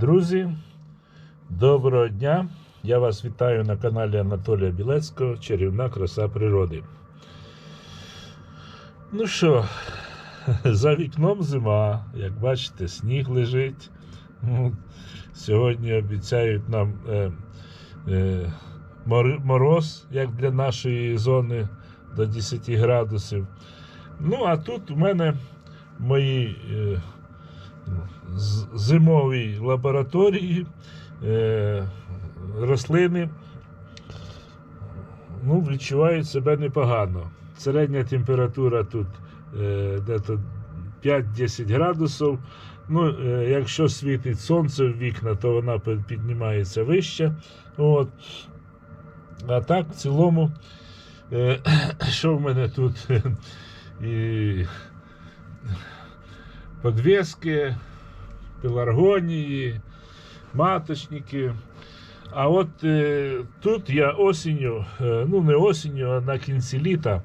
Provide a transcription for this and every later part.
Друзі, доброго дня! Я вас вітаю на каналі Анатолія Білецького Чарівна краса природи. Ну що, за вікном зима, як бачите, сніг лежить. Ну, Сьогодні обіцяють нам е, е, мороз, як для нашої зони, до 10 градусів. Ну, а тут у мене в моїй е, зимовій лабораторії е, рослини ну, відчувають себе непогано. Середня температура тут е, 5-10 градусів. Ну, е, якщо світить сонце в вікна, то вона піднімається вище. От. А так, в цілому, що в мене тут? І подвески, пеларгонії, маточники. А от е, тут я осінню, е, ну не осінню, а на кінці літа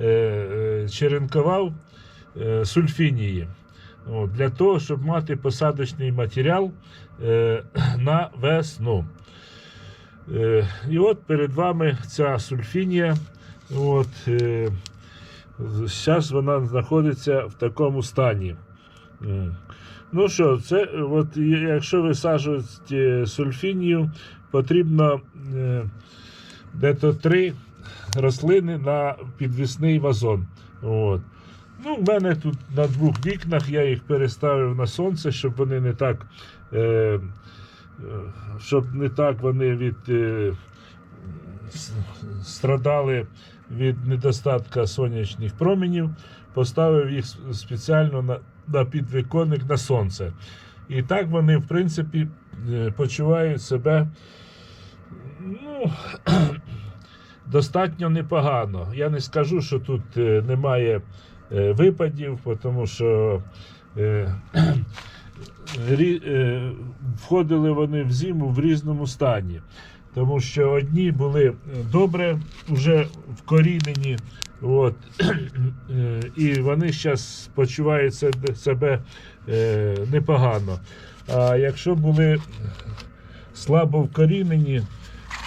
е, е, черенкував е, сульфінії. От, для того, щоб мати посадочний матеріал е, на весну. Е, і от перед вами ця сульфінія. От, е, зараз вона знаходиться в такому стані. Ну що, це е, от, якщо висаджуєте сульфінію, потрібно е, дето три рослини на підвісний вазон. От. Ну, в мене тут на двох вікнах я їх переставив на сонце, щоб вони не так, е, е, щоб не так вони від, е, страдали від недостатка сонячних променів. Поставив їх спеціально на, на підвіконник на сонце. І так вони, в принципі, е, почувають себе ну, достатньо непогано. Я не скажу, що тут е, немає е, випадів, тому що входили вони в зиму в різному стані. Тому що одні були е, добре вже вкорінені, от, е, і вони зараз почувають себе- е, непогано. А якщо були слабо вкорінені,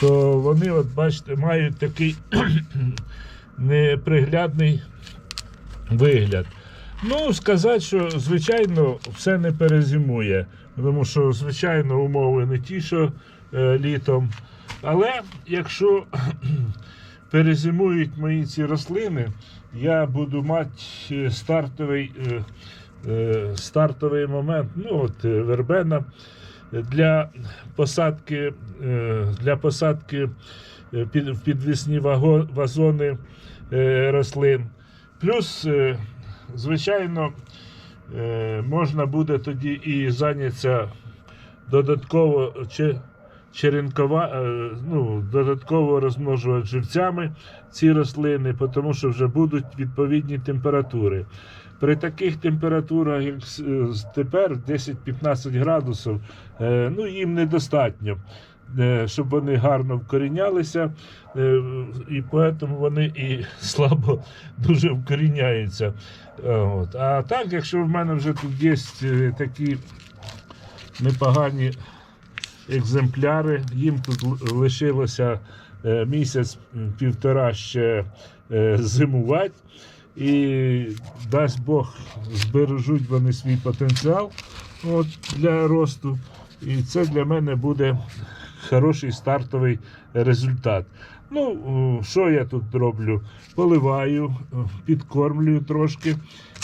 то вони, от бачите, мають такий неприглядний вигляд. Ну, сказати, що звичайно все не перезимує, тому що, звичайно, умови не ті, що літом. Але якщо перезимують мої ці рослини, я буду мати е, стартовий, е, е, стартовий момент, ну от е, вербена для посадки, е, для посадки е, в підвісні вазони е, рослин. Плюс, е, звичайно, е, можна буде тоді і зайнятися додатково чи черенкова, е, ну, додатково розмножувати живцями ці рослини, тому що вже будуть відповідні температури. При таких температурах, як е, тепер 10-15 градусів, е, ну, їм недостатньо, щоб вони гарно вкорінялися, і тому вони і слабо дуже вкоріняються. А так, якщо в мене вже тут є такі непогані екземпляри, їм тут лишилося е, місяць-півтора ще е, зимувати. І дасть Бог збережуть вони свій потенціал от, для росту. І це для мене буде хороший стартовий результат. Ну, що я тут роблю? Поливаю, підкормлюю трошки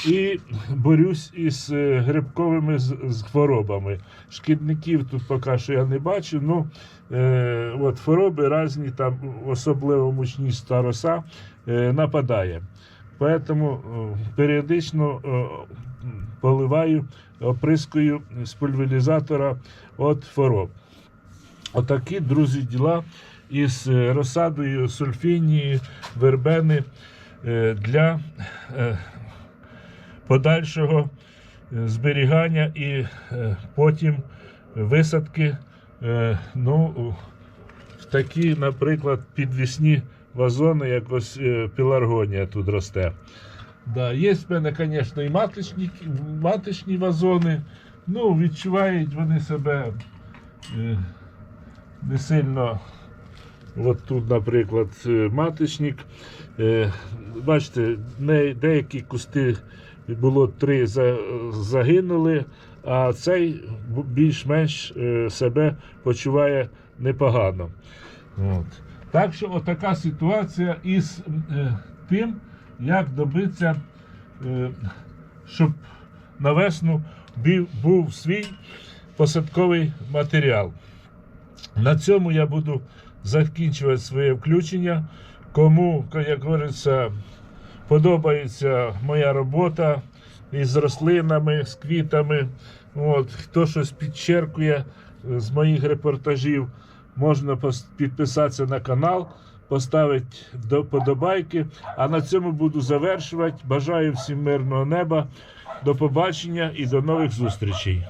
і борюсь із е, грибковими з, хворобами. Шкідників тут поки що я не бачу. Ну, е, от хвороби різні, там особливо мучніста роса е, нападає. Поэтому е, періодично е, поливаю, оприскую з пульверизатора від хвороб. Отакі, друзі, діла із е, розсадою сульфінії, вербени е, для е, подальшого зберігання і потім висадки ну, в такі, наприклад, підвісні вазони, як ось е, пеларгонія тут росте. Да, є в мене, звісно, і маточні, маточні вазони. Ну, відчувають вони себе не сильно. От тут, наприклад, е, маточник. Е, Бачите, деякі кусти було три загинули, а цей більш-менш е, себе почуває непогано. От. Так що отака ситуація із тим, як добитися, щоб на весну був свій посадковий матеріал. На цьому я буду закінчувати своє включення. Кому, як говориться, подобається моя робота із рослинами, з квітами. От, хто щось підчеркує з моїх репортажів, можна підписатися на канал, поставити до- подобайки. А на цьому буду завершувати. Бажаю всім мирного неба. До побачення і до нових зустрічей.